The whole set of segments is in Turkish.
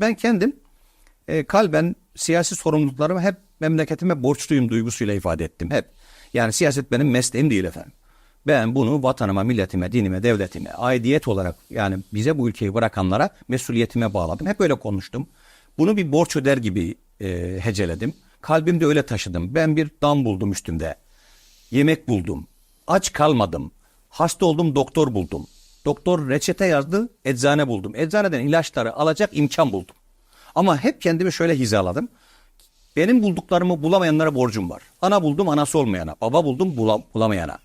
Ben kendim e, kalben siyasi sorumluluklarımı hep memleketime borçluyum duygusuyla ifade ettim. Hep. Yani siyaset benim mesleğim değil efendim. Ben bunu vatanıma, milletime, dinime, devletime, aidiyet olarak yani bize bu ülkeyi bırakanlara mesuliyetime bağladım. Hep öyle konuştum. Bunu bir borç öder gibi e, heceledim. Kalbimde öyle taşıdım. Ben bir dam buldum üstümde. Yemek buldum. Aç kalmadım. Hasta oldum doktor buldum. Doktor reçete yazdı eczane buldum. Eczaneden ilaçları alacak imkan buldum. Ama hep kendimi şöyle hizaladım. Benim bulduklarımı bulamayanlara borcum var. Ana buldum anası olmayana. Baba buldum bula- bulamayana.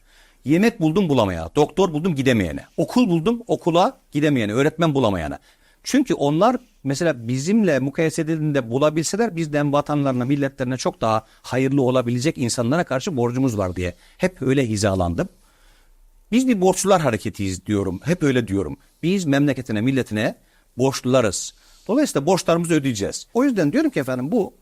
Yemek buldum bulamayana. Doktor buldum gidemeyene. Okul buldum okula gidemeyene. Öğretmen bulamayana. Çünkü onlar mesela bizimle mukayese edildiğinde bulabilseler bizden vatanlarına, milletlerine çok daha hayırlı olabilecek insanlara karşı borcumuz var diye. Hep öyle hizalandım. Biz bir borçlular hareketiyiz diyorum. Hep öyle diyorum. Biz memleketine, milletine borçlularız. Dolayısıyla borçlarımızı ödeyeceğiz. O yüzden diyorum ki efendim bu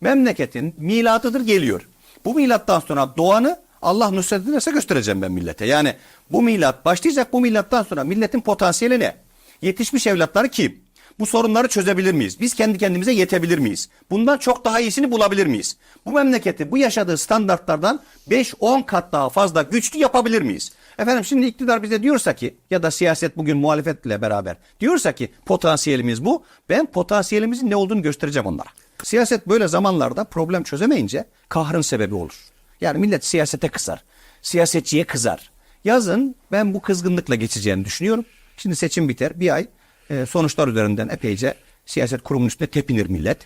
memleketin miladıdır geliyor. Bu milattan sonra doğanı Allah nusret ederse göstereceğim ben millete. Yani bu milat başlayacak bu milattan sonra milletin potansiyeli ne? Yetişmiş evlatları kim? Bu sorunları çözebilir miyiz? Biz kendi kendimize yetebilir miyiz? Bundan çok daha iyisini bulabilir miyiz? Bu memleketi bu yaşadığı standartlardan 5-10 kat daha fazla güçlü yapabilir miyiz? Efendim şimdi iktidar bize diyorsa ki ya da siyaset bugün muhalefetle beraber diyorsa ki potansiyelimiz bu. Ben potansiyelimizin ne olduğunu göstereceğim onlara. Siyaset böyle zamanlarda problem çözemeyince kahrın sebebi olur. Yani millet siyasete kızar. Siyasetçiye kızar. Yazın ben bu kızgınlıkla geçeceğini düşünüyorum. Şimdi seçim biter. Bir ay e, sonuçlar üzerinden epeyce siyaset kurumunun üstüne tepinir millet.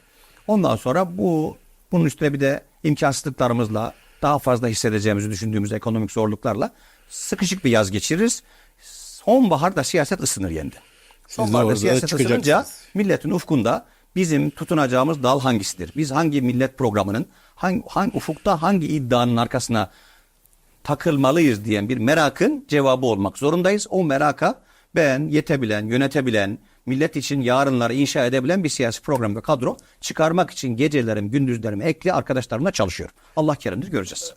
Ondan sonra bu bunun üstüne bir de imkansızlıklarımızla daha fazla hissedeceğimizi düşündüğümüz ekonomik zorluklarla sıkışık bir yaz geçiririz. Sonbaharda siyaset ısınır yeniden. Sonbaharda siyaset ısınınca milletin ufkunda bizim tutunacağımız dal hangisidir? Biz hangi millet programının hangi, hangi ufukta hangi iddianın arkasına takılmalıyız diyen bir merakın cevabı olmak zorundayız. O meraka ben yetebilen, yönetebilen, millet için yarınları inşa edebilen bir siyasi program ve kadro çıkarmak için gecelerim, gündüzlerim ekli arkadaşlarımla çalışıyorum. Allah kerimdir göreceğiz.